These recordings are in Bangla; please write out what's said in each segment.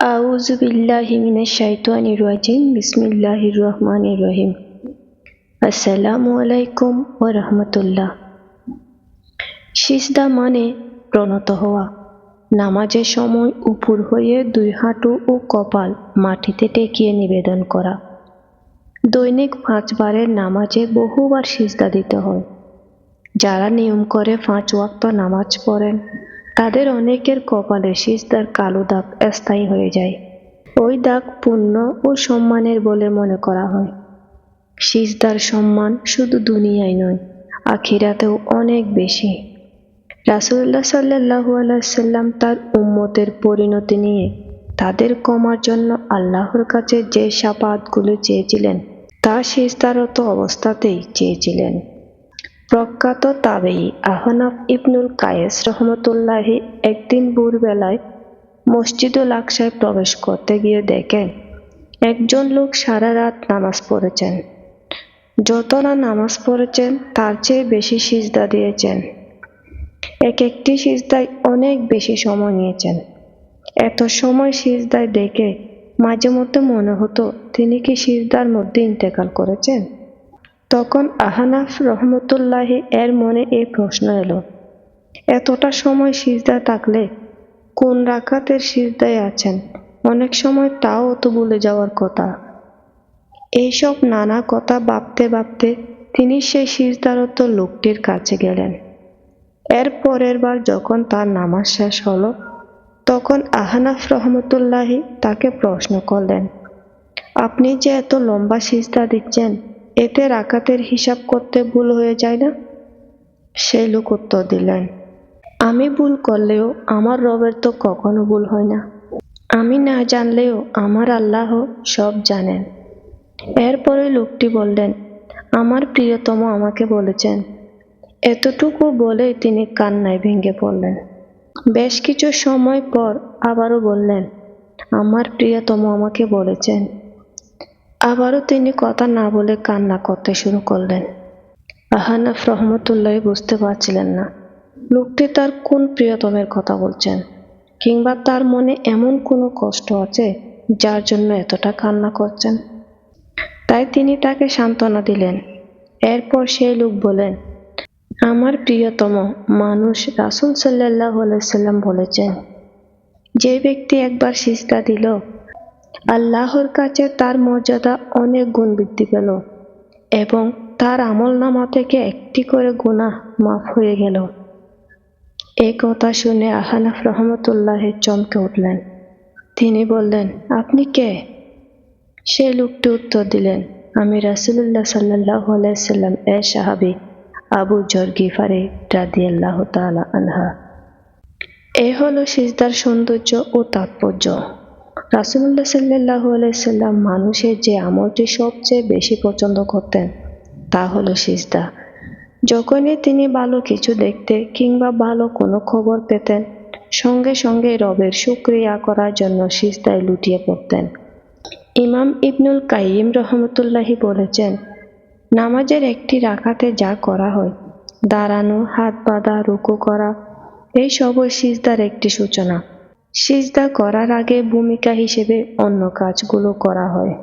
আউযু বিল্লাহি মিনাশ শাইতানির রাজিম। বিসমিল্লাহির রহমানির রহিম। আসসালামু আলাইকুম ওয়া রাহমাতুল্লাহ। সিজদা মানে প্রণত হওয়া। নামাজের সময় উপর হয়ে দুই হাঁটু ও কপাল মাটিতে টেকিয়ে নিবেদন করা। দৈনিক পাঁচবারের নামাজে বহুবার সিজদা দিতে হয়। যারা নিয়ম করে পাঁচ ওয়াক্ত নামাজ পড়েন তাদের অনেকের কপালে সিজদার কালো দাগ স্থায়ী হয়ে যায়। ওই দাগ পুণ্য ও সম্মানের বলে মনে করা হয়। সিজদার সম্মান শুধু দুনিয়ায় নয়, আখিরাতেও অনেক বেশি। রাসুল্লাহ সাল্লাহু আলাইসাল্লাম তার উম্মতের পরিণতি নিয়ে তাদের কমার জন্য আল্লাহর কাছে যে সাপাতগুলো চেয়েছিলেন, তা সিজদারত অবস্থাতেই চেয়েছিলেন। প্রখ্যাত তাবেই আহনাফ ইবনুল কায়েস রহমতুল্লাহি একদিন ভোরবেলায় মসজিদুল আকসায় প্রবেশ করতে গিয়ে দেখেন, একজন লোক সারা রাত নামাজ পড়েছেন। যত না নামাজ পড়েছেন, তার চেয়ে বেশি সিজদা দিয়েছেন। এক একটি সিজদায় অনেক বেশি সময় নিয়েছেন। এত সময় সিজদায় দেখে মাঝে মধ্যে মনে হতো, তিনি কি সিজদার মধ্যে ইন্তেকাল করেছেন? তখন আহানাফ রহমতুল্লাহি এর মনে এই প্রশ্ন এলো, এতটা সময় সিজদা থাকলে কোন রাকাতের সিজদায় আছেন? অনেক সময় তাও তো ভুলে যাওয়ার কথা। এইসব নানা কথা ভাবতে ভাবতে তিনি সেই সিজদারত লোকটির কাছে গেলেন। এর পরের বার যখন তার নামাজ শেষ হলো, তখন আহানাফ রহমতুল্লাহি তাকে প্রশ্ন করলেন, আপনি যে এত লম্বা সিজদা দিচ্ছেন এতে রাকাতের হিসাব করতে ভুল হয়ে যায় না? সেই লোক উত্তর দিলেন, আমি ভুল করলেও আমার রবের তো কখনো ভুল হয় না। আমি না জানলেও আমার আল্লাহ সব জানেন। এরপরে লোকটি বললেন, আমার প্রিয়তম আমাকে বলেছেন। এতটুকু বলেই তিনি কান্নায় ভেঙে পড়লেন। বেশ কিছু সময় পর আবারও বললেন, আমার প্রিয়তম আমাকে বলেছেন। আবারও তিনি কথা না বলে কান্না করতে শুরু করলেন। আহানাফ রহমতুল্লাহ বুঝতে পারছিলেন না। লোকটি তার কোন প্রিয়তমের কথা বলছেন, কিংবা তার মনে এমন কোনো কষ্ট আছে যার জন্য এতটা কান্না করছেন? তাই তিনি তাকে সান্ত্বনা দিলেন। এরপর সেই লোক বলেন, আমার প্রিয়তম মানুষ রাসুল সাল্লাহ সাল্লাম বলেছেন, যে ব্যক্তি একবার সিস্তা দিল আল্লাহর কাছে তার মর্যাদা অনেক গুণ বৃদ্ধি পেল এবং তার আমল নামা থেকে একটি করে গুণা মাফ হয়ে গেল। এই কথা শুনে আহানাফ রহমতুল্লাহ চমকে উঠলেন। তিনি বললেন, আপনি কে? সে লোকটি উত্তর দিলেন, আমি রাসুল্লাহ সাল্লাহ আলাইসাল্লাম এ সাহাবি আবু জর গিফারে রাদিয়াল্লাহ তালা আনহা। এ হলো সিজদার সৌন্দর্য ও তাৎপর্য। রাসুল্লাহ সাল্লাহ আলাইসাল্লাম মানুষের যে আমলটি সবচেয়ে বেশি পছন্দ করতেন, তা হলো সিজদা। যখনই তিনি ভালো কিছু দেখতে কিংবা ভালো কোনো খবর পেতেন, সঙ্গে সঙ্গে রবের শুক্রিয়া করার জন্য সিজদায় লুটিয়ে পড়তেন। ইমাম ইবনুল কাইম রহমতুল্লাহি বলেছেন, নামাজের একটি রাখাতে যা করা হয়, দাঁড়ানো, হাত বাঁধা, রুকু করা, এই সবই সিজদার একটি সূচনা। সিজদা করার আগে ভূমিকা হিসেবে অন্য কাজগুলো করা হয়।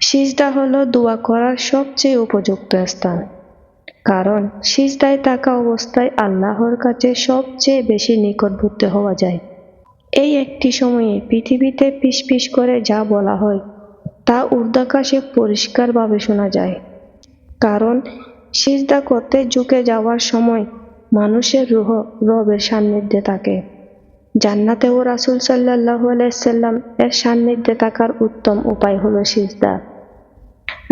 সিজদা হলো দোয়া করার সবচেয়ে উপযুক্ত স্থান। কারণ সিজদায় থাকা অবস্থায় আল্লাহর কাছে সবচেয়ে বেশি নিকটবর্তী হওয়া যায়। এই একটি সময়ে পৃথিবীতে পিস পিস করে যা বলা হয়, তা ঊর্ধ্বাকাশে পরিষ্কারভাবে শোনা যায়। কারণ সিজদা করতে ঝুঁকে যাওয়ার সময় মানুষের রুহ রবের সান্নিধ্যে থাকে। জান্নাতেও রাসুল সাল্লাহ আলাইসাল্লাম এর সান্নিধ্যে থাকার উত্তম উপায় হলো সিজদা।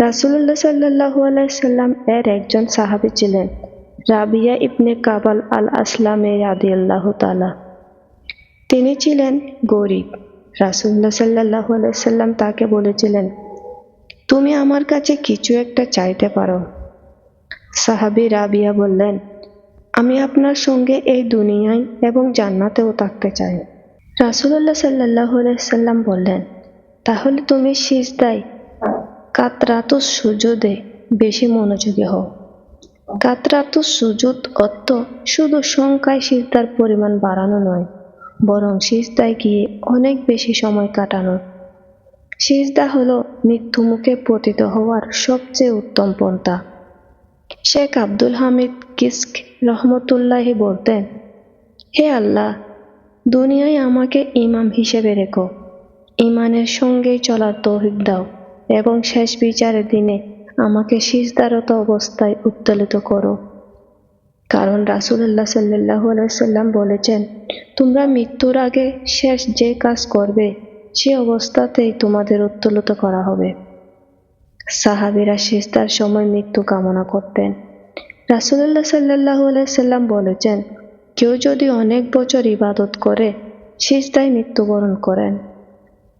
রাসুল্লাহ সাল্লাহ আলাইসাল্লাম এর একজন সাহাবি ছিলেন, রাবিয়া ইবনে কাবাল আল আসলামে আদি আল্লাহ তালা তিনি ছিলেন গরিব। রাসুল্লাহ সাল্লাহ আলাইসাল্লাম তাকে বলেছিলেন, তুমি আমার কাছে কিছু একটা চাইতে পারো। সাহাবি রাবিয়া বললেন আমি আপনার সঙ্গে এই দুনিয়ায় এবং জান্নাতেও থাকতে চাই। রাসুল্লাহ সাল্লাহ সাল্লাম বললেন, তাহলে তুমি সিজদায়, কাতরাতু সুজুদে বেশি মনোযোগী হও। কাতরাতু সুজুদ অর্থ শুধু সংখ্যায় সিজদার পরিমাণ বাড়ানো নয়, বরং সিজদায় গিয়ে অনেক বেশি সময় কাটানো। সিজদা হলো মৃত্যু মুখে পতিত হওয়ার সবচেয়ে উত্তম পন্থা। শেখ আব্দুল হামিদ কিস্ক রহমতুল্লাহি বলতেন হে আল্লাহ, দুনিয়ায় আমাকে ইমাম হিসেবে রেখো। ইমানের সঙ্গেই চলার তৌফিক দাও এবং শেষ বিচারের দিনে আমাকে সিজদারত অবস্থায় উত্তোলিত করো। কারণ রাসুল্লাহ সাল্লাহু আলাইসাল্লাম বলেছেন, তোমরা মৃত্যুর আগে শেষ যে কাজ করবে, সে অবস্থাতেই তোমাদের উত্তোলিত করা হবে। সাহাবিরা সিজদার সময় মৃত্যু কামনা করতেন। রাসুল্লাহ সাল্লাহু আলাইসাল্লাম বলেছেন, কেউ যদি অনেক বছর ইবাদত করে, সিজদায় মৃত্যুবরণ করেন,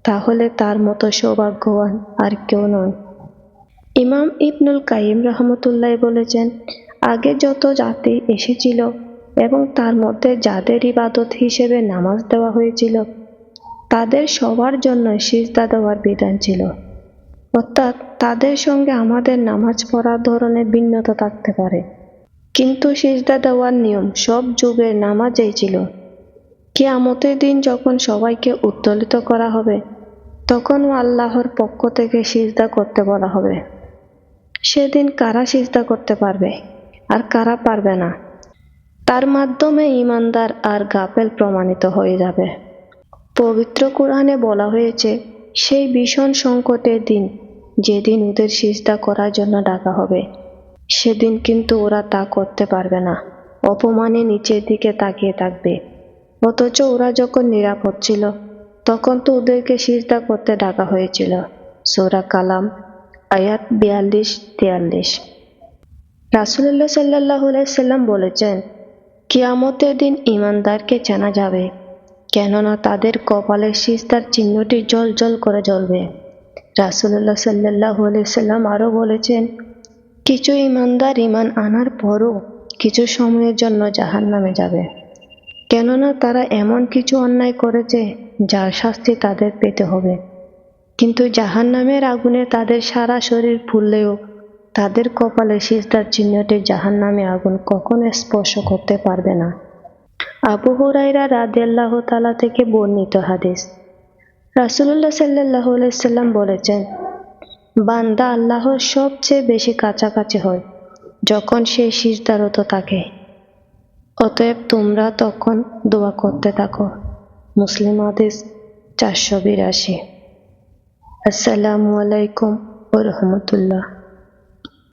তাহলে তার মতো সৌভাগ্যবান আর কেউ নয়। ইমাম ইবনুল কাইম রহমতুল্লাহ বলেছেন, আগে যত জাতি এসেছিল এবং তার মধ্যে যাদের ইবাদত হিসেবে নামাজ দেওয়া হয়েছিল, তাদের সবার জন্য সিজদা দেওয়ার বিধান ছিল। অর্থাৎ তাদের সঙ্গে আমাদের নামাজ পড়ার ধরনের ভিন্নতা থাকতে পারে। কিন্তু সিজদা দেওয়ার নিয়ম সব যুগের নামাজেই ছিল। কিয়ামতের দিন যখন সবাইকে উত্তোলিত করা হবে, তখনও আল্লাহর পক্ষ থেকে সিজদা করতে বলা হবে। সেদিন কারা সিজদা করতে পারবে আর কারা পারবে না? তার মাধ্যমে ইমানদার আর গাফেল প্রমাণিত হয়ে যাবে। পবিত্র কোরআনে বলা হয়েছে, সেই ভীষণ সংকটের দিন যেদিন ওদের সিজদা করার জন্য ডাকা হবে। সেদিন কিন্তু ওরা তা করতে পারবে না। অপমানে নিচের দিকে তাকিয়ে থাকবে। অথচ ওরা যখন নিরাপদ ছিল, তখন তো ওদেরকে সিজদা করতে ডাকা হয়েছিল। সোরা কালাম, আয়াত বিয়াল্লিশ, তিয়াল্লিশ। রাসুল্লাহ সাল্লাহ সাল্লাম বলেছেন, কিয়ামতের দিন ইমানদারকে চেনা যাবে, কেননা তাদের কপালে সিস্তার চিহ্নটি জল জল করে জ্বলবে। রাসুল্লাহ সাল্লাহ সাল্লাম আরও বলেছেন কিছু ইমানদার ইমান আনার পরও কিছু সময়ের জন্য জাহান নামে যাবে। কেননা তারা এমন কিছু অন্যায় করেছে, যার শাস্তি তাদের পেতে হবে। কিন্তু জাহান নামের আগুনে তাদের সারা শরীর ফুললেও তাদের কপালে সিজদার চিহ্নটি জাহান নামে আগুন কখনো স্পর্শ করতে পারবে না। আবু হুরাইরা রাদিয়াল্লাহ তালা থেকে বর্ণিত হাদিস। রাসুল্লাহ সাল্লাহ সাল্লাম বলেছেন বান্দা আল্লাহর সবচেয়ে বেশি কাছাকাছি হয়, যখন সে শিরদারত থাকে। অতএব তোমরা তখন দোয়া করতে থাকো। মুসলিম আদেশ চারশো বিরাশি। আসসালামু আলাইকুম ও রহমতুল্লাহ।